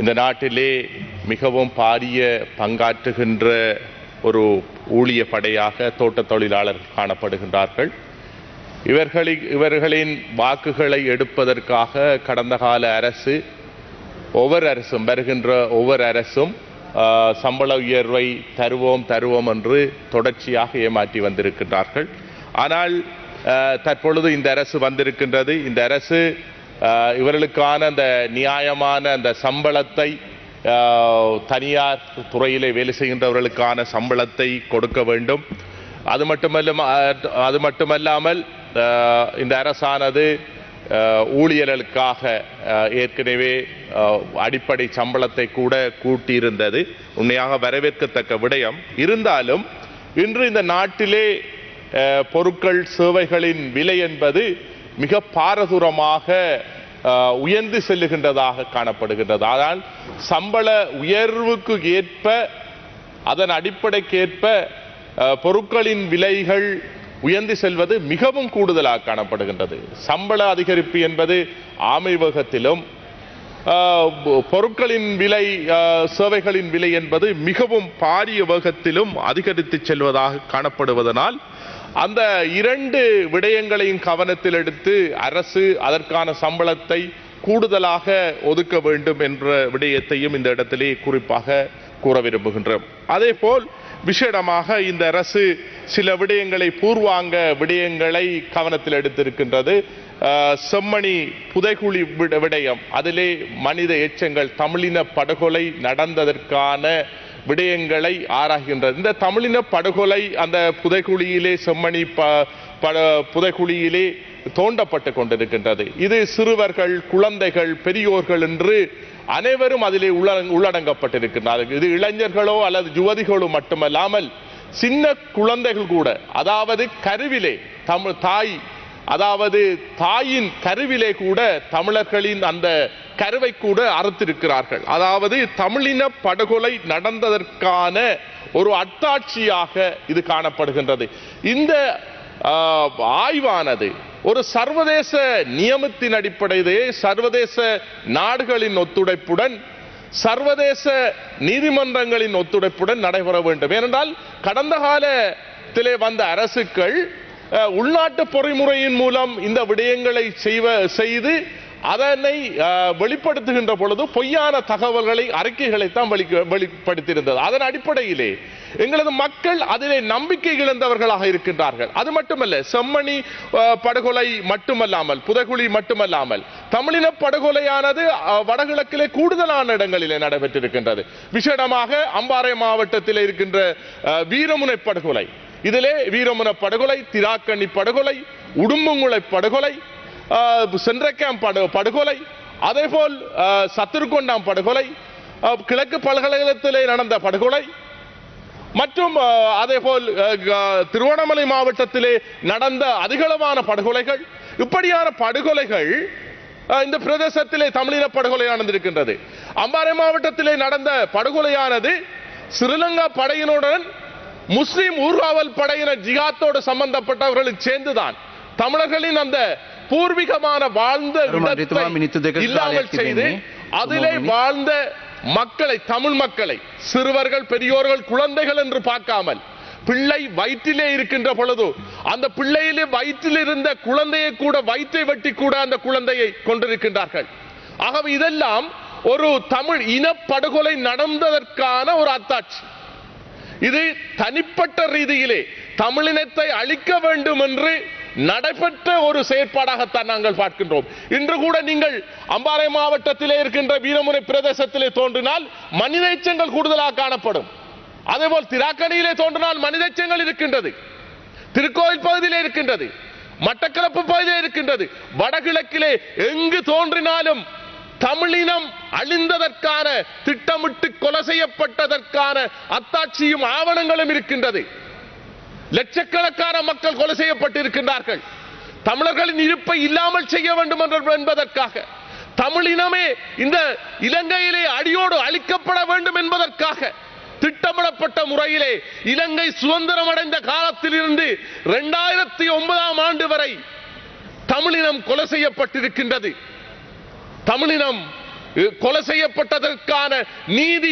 இந்த நாட்டிலே மிகவும் பாரிய பங்காற்றுகின்ற ஒரு ஊழிய படையாக தோட்ட தொழிலாளர்கள் காணப்படுகின்றார்கள். இவர்களை இவர்களின் வாக்குகளை எடுப்பதற்காக கடந்த கால அரசு ஒவ்வொரு அரசும் வருகின்ற ஒவ்வொரு அரசும் சம்பள உயர்வை தருவோம் தருவோம் என்று தொடர்ச்சியாக ஏமாற்றி வந்திருக்கின்றார்கள். ஆனால் தற்பொழுது இந்த அரசு வந்திருக்கின்றது. இந்த அரசு இவர்களுக்கான அந்த நியாயமான அந்த சம்பளத்தை தனியார் துறையிலே வேலை செய்கின்றவர்களுக்கான சம்பளத்தை கொடுக்க வேண்டும். அது மட்டுமல்ல அது மட்டுமல்லாமல் இந்த அரசானது ஊழியர்களுக்காக ஏற்கனவே அடிப்படை சம்பளத்தை கூட கூட்டியிருந்தது. உண்மையாக வரவேற்கத்தக்க விடயம். இருந்தாலும் இன்று இந்த நாட்டிலே பொருட்கள் சேவைகளின் விலை என்பது மிக பாரதூரமாக உயர்ந்து செல்லுகின்றதாக காணப்படுகின்றது. ஆனால் சம்பள உயர்வுக்கு ஏற்ப அதன் அடிப்படைக்கேற்ப அஹ், பொருட்களின் விலைகள் உயர்ந்து செல்வது மிகவும் கூடுதலாக காணப்படுகின்றது. சம்பள அதிகரிப்பு என்பது ஆமைவகத்திலும் ஆஹ், பொ- பொருட்களின் விலை சேவைகளின் விலை என்பது மிகவும் பாரிய வேகத்திலும் அதிகரித்து செல்வதாக காணப்படுவதனால் அந்த இரண்டு விடயங்களையும் கவனத்தில் எடுத்து அரசு அதற்கான சம்பளத்தை கூடுதலாக ஒதுக்க வேண்டும் என்ற விடயத்தையும் இந்த இடத்திலே குறிப்பாக கூற விரும்புகின்றோம். அதே போல் விசேடமாக இந்த அரசு சில விடயங்களை பூர்வாங்க விடயங்களை கவனத்தில் எடுத்திருக்கின்றது. செம்மணி புதைகுழி விட- விடயம். அதிலே மனித எச்சங்கள் தமிழின படுகொலை நடந்ததற்கான விடயங்களை ஆராய்கின்றது. இந்த தமிழின படுகொலை அந்த புதைகுழியிலே செம்மணி ப புதைகுழியிலே தோண்டப்பட்டு கொண்டிருக்கின்றது. இது சிறுவர்கள் குழந்தைகள் பெரியோர்கள் என்று அனைவரும் அதிலே உள்ள- உள்ளடங்கப்பட்டிருக்கின்றார்கள். இது இளைஞர்களோ அல்லது யுவதிகளோ மட்டுமல்லாமல் சின்ன குழந்தைகள் கூட அதாவது கருவிலே தமிழ் தாய் அதாவது தாயின் கருவிலே கூட தமிழர்களின் அந்த கருவை கூட அறுத்திருக்கிறார்கள். அதாவது தமிழின படுகொலை நடந்ததற்கான ஒரு அத்தாட்சியாக இது காணப்படுகின்றது. இந்த ஆஹ், ஆய்வானது ஒரு சர்வதேச நியமத்தின் அடிப்படையிலே சர்வதேச நாடுகளின் ஒத்துழைப்புடன் சர்வதேச நீதிமன்றங்களின் ஒத்துழைப்புடன் நடைபெற வேண்டும். ஏனென்றால் கடந்த காலத்திலே வந்த அரசுகள் உள்நாட்டு பொறிமுறையின் மூலம் இந்த விடயங்களை செய்வ செய்து அதனை அஹ், வெளிப்படுத்துகின்ற பொழுது பொய்யான தகவல்களை அறிக்கைகளைத்தான் வெளி- வெளிப்படுத்தியிருந்தது. அதன் அடிப்படையிலே எங்களது மக்கள் அதிலே நம்பிக்கை இழந்தவர்களாக இருக்கின்றார்கள். அது மட்டுமல்ல செம்மணி படுகொலை மட்டுமல்லாமல் புதைகுழி மட்டுமல்லாமல் தமிழின படுகொலையானது அஹ், வடகிழக்கிலே கூடுதலான இடங்களிலே நடைபெற்றிருக்கின்றது. விசேடமாக அம்பாறை மாவட்டத்தில் இருக்கின்ற வீரமுனை படுகொலை. இதிலே வீரமன படுகொலை திராக்கண்ணி படுகொலை உடும்புங்குளை படுகொலை ஆஹ், சென்றக்கேம் படு படுகொலை அதேபோல் சத்துருக்கொண்டாம் படுகொலை கிழக்கு பல்கலைக்கழகத்திலே நடந்த படுகொலை மற்றும் அதேபோல் திருவண்ணாமலை மாவட்டத்திலே நடந்த அதிகளவான படுகொலைகள் இப்படியான படுகொலைகள் இந்த பிரதேசத்திலே தமிழின படுகொலை நடந்திருக்கின்றது. அம்பாறை மாவட்டத்திலே நடந்த படுகொலையானது ஸ்ரீலங்கா படையினுடன் முஸ்லிம் ஊர்காவல் படையினர் ஜிகாத்தோடு சம்பந்தப்பட்டவர்களுக்கு சேர்ந்துதான் தமிழர்களின் அந்த பூர்வீகமான வாழ்ந்த இல்லாமல் செய்து அதிலே வாழ்ந்த மக்களை தமிழ் மக்களை சிறுவர்கள் பெரியோர்கள் குழந்தைகள் என்று பார்க்காமல் பிள்ளை வயிற்றிலே இருக்கின்ற பொழுது அந்த பிள்ளையிலே வயிற்றில் இருந்த குழந்தையை கூட வயிற்றை வெட்டி கூட அந்த குழந்தையை கொண்டிருக்கின்றார்கள். ஆகவே இதெல்லாம் ஒரு தமிழ் இனப்படுகொலை நடந்ததற்கான ஒரு அத்தாட்சி. இது தனிப்பட்ட ரீதியிலே தமிழினத்தை அழிக்க வேண்டும் என்று நடைபெற்ற ஒரு செயற்பாடாகத்தான் நாங்கள் பார்க்கின்றோம். இன்று கூட நீங்கள் அம்பாறை மாவட்டத்திலே இருக்கின்ற வீரமுனை பிரதேசத்திலே தோன்றினால் மனித எச்சங்கள் கூடுதலாக காணப்படும். அதேபோல் திராக்கணியிலே தோன்றினால் மனித எச்சங்கள் இருக்கின்றது. திருக்கோயில் பகுதியிலே இருக்கின்றது. மட்டக்களப்பு பகுதியிலே இருக்கின்றது. வடகிழக்கிலே எங்கு தோன்றினாலும் தமிழினம் அழிந்ததற்கான திட்டமிட்டு கொலை செய்யப்பட்டதற்கான அத்தாட்சியும் ஆவணங்களும் இருக்கின்றது. லட்சக்கணக்கான மக்கள் கொலை செய்யப்பட்டிருக்கின்றார்கள். தமிழர்களின் இருப்பை இல்லாமல் செய்ய வேண்டும் என்பதற்காக தமிழினமே இந்த இலங்கையிலே அடியோடு அழிக்கப்பட வேண்டும் என்பதற்காக திட்டமிடப்பட்ட முறையிலே இலங்கை சுதந்திரம் அடைந்த காலத்திலிருந்து இரண்டாயிரத்தி ஒன்பதாம் ஆண்டு வரை தமிழினம் கொலை செய்யப்பட்டிருக்கின்றது. தமிழினம் கொலை செய்யப்பட்டதற்கான நீதி